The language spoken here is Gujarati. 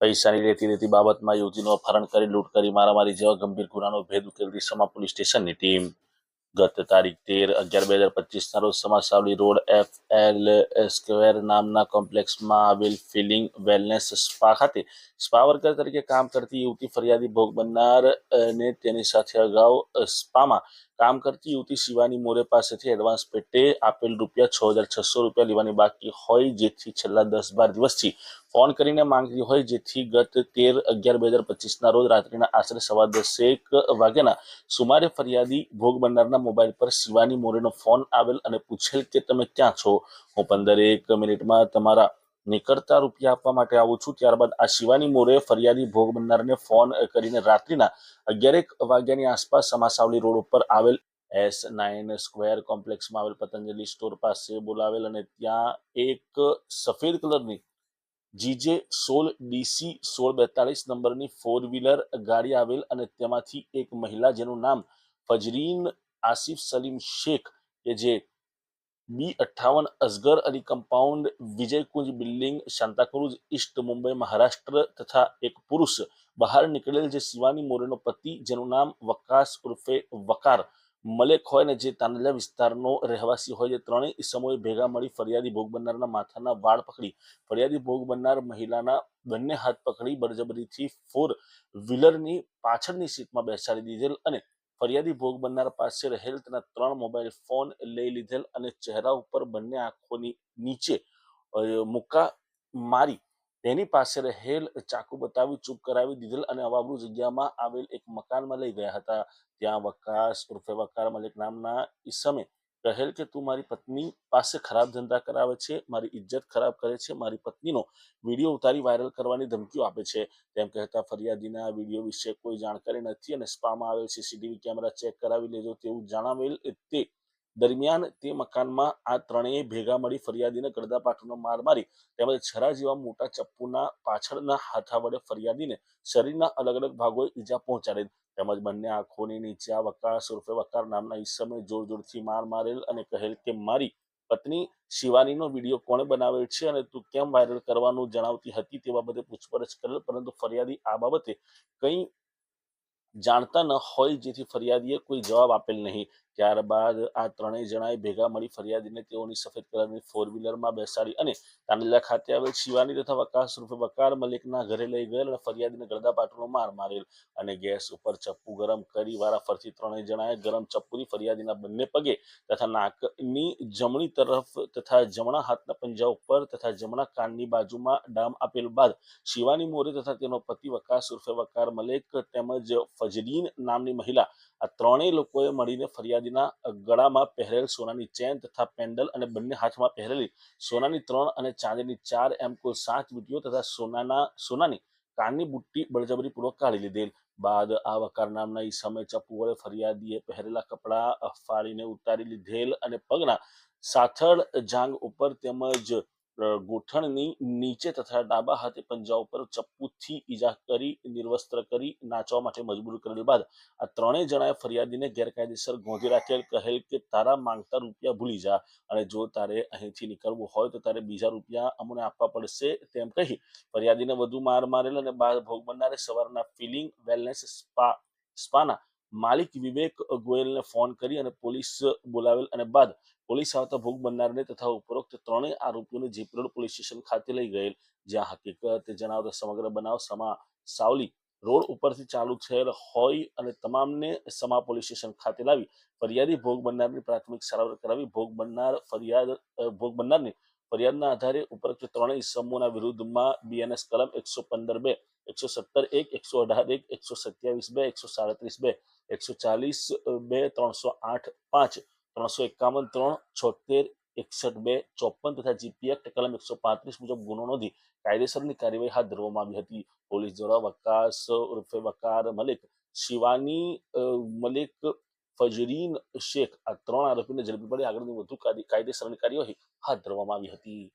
પૈસાની લેતી દેતી બાબતમાં યુવતીનું અપહરણ કરી, લૂંટ કરી, મારામારી જેવા ગંભીર ગુનાનો ભેદ ઉકેલતી સમા પોલીસ સ્ટેશનની ટીમ. ગત તારીખ તેર અગિયાર બે હજાર પચીસના રોજ સમાસાવલી રોડ એફ એલ સ્ક્વેર નામના કોમ્પ્લેક્સમાં આવેલ ફિલિંગ વેલનેસ સ્પા ખાતે સ્પા વર્કર તરીકે કામ કરતી યુવતી ફરિયાદી ભોગ બનનાર અને તેની સાથે અગાઉ સ્પામાં કામ કરતી યુવતી શિવાની મોરે પાસેથી એડવાન્સ પેટે આપેલ રૂપિયા છ હજાર છસો રૂપિયા લેવાની બાકી હોય, જેથી છેલ્લા દસ બાર દિવસથી ફોન કરીને માંગતી હોય, જેથી ગત તેર અગિયાર બે હજાર પચીસના રોજ રાત્રિના આશરે સવા દસેક વાગ્યાના સુમારે ફરિયાદી ભોગ બનનારના મોબાઈલ પર શિવાની મોરેનો ફોન આવેલ અને પૂછેલ કે તમે ક્યાં છો? હું પંદર એક મિનિટમાં તમારા નીકળતા રૂપિયા આપવા માટે આવું છું. ત્યારબાદ આ શિવાની મોરે ફરિયાદી ભોગ બનનારને ફોન કરીને રાત્રિના અગિયારેક વાગ્યાની આસપાસ સમાસાવલી રોડ ઉપર આવેલ એસ નાઇન સ્ક્વેર કોમ્પ્લેક્સમાં આવેલ પતંજલિ સ્ટોર પાસે બોલાવેલ અને ત્યાં એક સફેદ કલરની જીજે સોળ ડીસી સોળ બેતાળીસ નંબરની ફોર વ્હીલર ગાડી આવેલ અને તેમાંથી એક મહિલા જેનું નામ ફજરીન આસિફ સલીમ શેખ કે જે બી અઠ્ઠાવન Asgar Ali compound Vijaykunj building Santacruz, east Mumbai, Maharashtra તથા એક પુરુષ બહાર નીકળેલ જે શિવાની મોરેનો પતિ જેનું નામ વકાસ ઉર્ફે વકાર મલેક હોય ને જે તાનાજા વિસ્તારનો રહેવાસી હોય, જે ત્રણેય ઈસમોએ ભેગા મળી ફરિયાદી ભોગ બનનારના માથાના વાળ પકડી. ફરિયાદી ભોગ બનનાર મહિલાના બંને હાથ પકડી બળજબરીથી ફોર વ્હીલરની પાછળની સીટમાં બેસાડી દીધેલ અને ફરિયાદી ભોગ બનનાર પાસે રહેલ તેના ત્રણ મોબાઈલ ફોન લઈ લીધેલ અને ચહેરા ઉપર બંને આંખોની નીચે મુક્કા મારી તેની પાસે રહેલ ચાકુ બતાવી, ચૂપ કરાવી દીધેલ અને અવાબરૂ જગ્યામાં આવેલ એક મકાનમાં લઈ ગયા હતા. ત્યાં વકાસ ઉર્ફે વકાર મલિક નામના ઈસમે કહેલ કે, તું મારી પત્ની પાસે ખરાબ ધંધા કરાવે છે, મારી ઇજ્જત ખરાબ કરે છે, મારી પત્નીનો વીડિયો ઉતારી વાયરલ કરવાની ધમકીઓ આપે છે. તેમ કહેતા ફરિયાદીના વીડિયો વિશે કોઈ જાણકારી નથી અને સ્પામાં આવેલ સીસીટીવી કેમેરા ચેક કરાવી લેજો તેવું જણાવેલ તે દરમિયાન તે મકાનમાં આ ત્રણેય ભેગા મળી ફરિયાદીને ગળદાપાટુનો માર મારી તેમજ છરા જેવા મોટા ચપ્પુના પાછળના હાથા વડે ફરિયાદીને શરીરના અલગ અલગ ભાગોએ ઈજા પહોંચાડેલ. તેમજ બંને આંખોની નીચે આ વકાસ ઉર્ફે વકાર નામના ઈસમે જોર જોરથી માર મારેલ અને કહેલ કે મારી પત્ની શિવાનીનો વીડિયો કોણે બનાવેલ છે અને તું કેમ વાયરલ કરવાનું જણાવતી હતી તે બાબતે પૂછપરછ કરેલ, પરંતુ ફરિયાદી આ બાબતે કંઈ જાણતા ન હોય જેથી ફરિયાદીએ કોઈ જવાબ આપેલ નહીં. ત્યારબાદ આ ત્રણેય જણાએ ભેગા મળી ફરિયાદીને તેઓની સફેદ કલરની ફોર વ્હીલરમાં બેસાડી અને તાંડેલા ખાતે આવેલ શિવાની તથા વકાસ રૂપે વકાર મલિકના ઘરે લઈ ગયેલ અને ફરિયાદીને ગળદાપાટુનો માર મારેલ અને ગેસ ઉપર ચપ્પુ ગરમ કરી વારાફરતી ત્રણેય જણાએ ગરમ ચપ્પુથી ફરિયાદીના બંને પગે તથા નાકની જમણી તરફ તથા જમણા હાથના પંજા ઉપર તથા જમણા કાનની બાજુમાં ડામ આપેલ બાદ શિવાની મોરે તથા તેનો પતિ વકાસ ઉર્ફે વકાર મલેક તેમજ ફજરીન નામની મહિલા આ ત્રણેય લોકોએ મળીને ફરિયાદીના ગળામાં પહેરેલ સોનાની ચેન તથા પેન્ડલ અને બંને હાથમાં પહેરેલી સોનાની ત્રણ અને ચાંદીની ચાર એમ કુલ સાત વીટીઓ તથા સોનાના, સોનાની કાનની બુટ્ટી બળજબરીપૂર્વક કાઢી લીધેલ. બાદ આ વકાર નામના ઈસમે ચપ્પુ વડે ફરિયાદીએ પહેરેલા કપડાં ફાડીને ઉતારી લીધેલ અને પગના સાથળ જાંગ ઉપર તેમજ ગોઠણની નીચે તથા ડાબા હાથે પંજા ઉપર ચપ્પુથી ઈજા કરી, નિર્વસ્ત્ર કરી, નાચવા માટે મજબૂર કરેલ બાદ આ ત્રણેય જણાએ ફરિયાદીને ગેરકાયદેસર ગોંધી રાખેલ, કહેલ કે તારા માંગતા રૂપિયા ભૂલી જા અને જો તારે અહીંથી નીકળવું હોય તો તારે બીજા રૂપિયા અમને આપવા પડશે તેમ કહી ફરિયાદીને વધુ માર મારેલ અને બાદ ભોગ બનનારે સવારના ફિલિંગ વેલનેસ સ્પા, સ્પાના માલિક વિવેક ગોયલને ફોન કરી અને પોલીસ બોલાવેલ અને બાદ પોલીસ આવતા ભોગ બનનારને તથા ઉપરોક્ત ત્રણેય આરોપીઓને જેપરોડ પોલીસ સ્ટેશન ખાતે લઈ ગયેલ. જ્યાં હકીકત જણાવતા સમગ્ર બનાવ સમા સાવલી રોડ ઉપરથી ચાલુ થયેલ હોય અને તમામને સમા પોલીસ સ્ટેશન ખાતે લાવી ફરિયાદી ભોગ બનનારની પ્રાથમિક સારવાર કરાવી. ભોગ બનનાર ફરિયાદ ભોગ બનનારને ફરિયાદના આધારે ઉપરોક્ત ત્રણેય સમૂહના વિરુદ્ધમાં બીએનએસ કલમ એકસો પંદર બે, એકસો સત્તર એક, એકસો અઢાર એક, એકસો સત્યાવીસ બે, એકસો સાડત્રીસ બે, એકસો ચાલીસ બે, ત્રણસો આઠ પાંચ, ત્રણસો એકાવન, ત્રણ, છોતેર, એકસઠ બે, ચોપન તથા જીપી એક્ટ કલમ એકસો પાંત્રીસ મુજબ ગુનો નોંધી કાયદેસરની કાર્યવાહી હાથ ધરવામાં આવી હતી. પોલીસ દ્વારા વકાસ, ઉર્ફે વકાર મલિક શિવાની મલિક ફજરીન શેખ આ ત્રણ આરોપીને ઝડપી પડી આગળની વધુ કાયદે- કાયદેસરની કાર્યવાહી હાથ ધરવામાં આવી હતી.